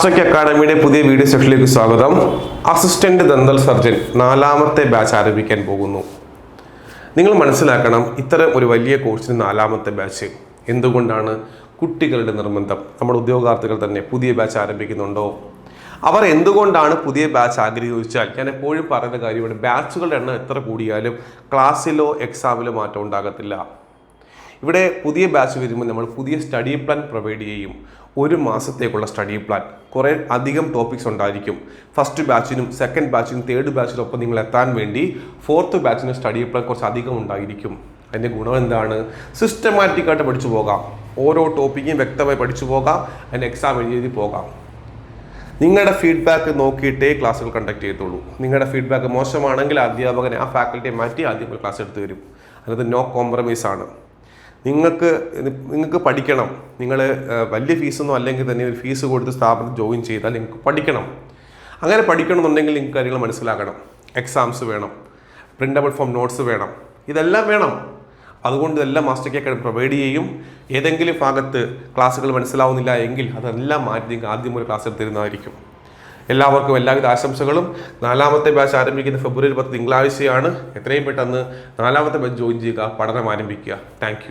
മാസ്റ്റർക്ക് അക്കാഡമിയുടെ പുതിയ വീഡിയോ സെഷനിലേക്ക് സ്വാഗതം. അസിസ്റ്റന്റ് ദന്തൽ സർജൻ നാലാമത്തെ ബാച്ച് ആരംഭിക്കാൻ പോകുന്നു. നിങ്ങൾ മനസ്സിലാക്കണം ഇത്തരം ഒരു വലിയ കോഴ്സിന് നാലാമത്തെ ബാച്ച് എന്തുകൊണ്ടാണ്? കുട്ടികളുടെ നിർബന്ധം. നമ്മുടെ ഉദ്യോഗാർത്ഥികൾ തന്നെ പുതിയ ബാച്ച് ആരംഭിക്കുന്നുണ്ടോ? അവർ എന്തുകൊണ്ടാണ് പുതിയ ബാച്ച് ആഗ്രഹിച്ചാൽ ഞാൻ എപ്പോഴും പറയുന്ന കാര്യമാണ് ബാച്ചുകളുടെ എണ്ണം എത്ര കൂടിയാലും ക്ലാസ്സിലോ എക്സാമിലോ മാറ്റം ഉണ്ടാകത്തില്ല. ഇവിടെ പുതിയ ബാച്ച് വരുമ്പോൾ നമ്മൾ പുതിയ സ്റ്റഡി പ്ലാൻ പ്രൊവൈഡ് ചെയ്യും. ഒരു മാസത്തേക്കുള്ള സ്റ്റഡി പ്ലാൻ കുറേ അധികം ടോപ്പിക്സ് ഉണ്ടായിരിക്കും. ഫസ്റ്റ് ബാച്ചിനും സെക്കൻഡ് ബാച്ചിനും തേർഡ് ബാച്ചിനും ഒപ്പം നിങ്ങൾ എത്താൻ വേണ്ടി ഫോർത്ത് ബാച്ചിന് സ്റ്റഡി പ്ലാൻ കുറച്ച് അധികം ഉണ്ടായിരിക്കും. അതിന്റെ ഗുണം എന്താണ്? സിസ്റ്റമാറ്റിക്കായിട്ട് പഠിച്ചു പോകാം. ഓരോ ടോപ്പിക്കും വ്യക്തമായി പഠിച്ചു പോകാം. അതിന്റെ എക്സാം എഴുതി പോകാം. നിങ്ങളുടെ ഫീഡ്ബാക്ക് നോക്കിയിട്ടേ ക്ലാസ്സുകൾ കണ്ടക്ട് ചെയ്യത്തുള്ളൂ. നിങ്ങളുടെ ഫീഡ്ബാക്ക് മോശമാണെങ്കിൽ അധ്യാപകനെ ആ ഫാക്കൽറ്റിയെ മാറ്റി ആദ്യം ക്ലാസ് എടുത്ത് വരും അതായത് നോ കോംപ്രമൈസ് ആണ്. നിങ്ങൾക്ക് നിങ്ങൾക്ക് പഠിക്കണം. നിങ്ങൾ വലിയ ഫീസൊന്നും അല്ലെങ്കിൽ തന്നെ ഒരു ഫീസ് കൊടുത്ത് സ്ഥാപനത്തിൽ ജോയിൻ ചെയ്താൽ നിങ്ങൾക്ക് പഠിക്കണം. അങ്ങനെ പഠിക്കണമെന്നുണ്ടെങ്കിൽ നിങ്ങൾക്ക് കാര്യങ്ങൾ മനസ്സിലാക്കണം എക്സാംസ് വേണം. പ്രിന്റബിൾ ഫോം നോട്ട്സ് വേണം. ഇതെല്ലാം വേണം. അതുകൊണ്ട് ഇതെല്ലാം മാസ്റ്റർ കെ പ്രൊവൈഡ് ചെയ്യും. ഏതെങ്കിലും ഭാഗത്ത് ക്ലാസ്സുകൾ മനസ്സിലാവുന്നില്ല എങ്കിൽ അതെല്ലാം മാറ്റി നിങ്ങൾക്ക് ആദ്യം ഒരു ക്ലാസ് എടുത്തിരുന്നതായിരിക്കും. എല്ലാവർക്കും എല്ലാവിധ ആശംസകളും. നാലാമത്തെ ബാച്ച് ആരംഭിക്കുന്ന ഫെബ്രുവരി പത്ത് തിങ്കളാഴ്ചയാണ്. എത്രയും പെട്ടെന്ന് നാലാമത്തെ ബാച്ച് ജോയിൻ ചെയ്യുക പഠനം ആരംഭിക്കുക. താങ്ക്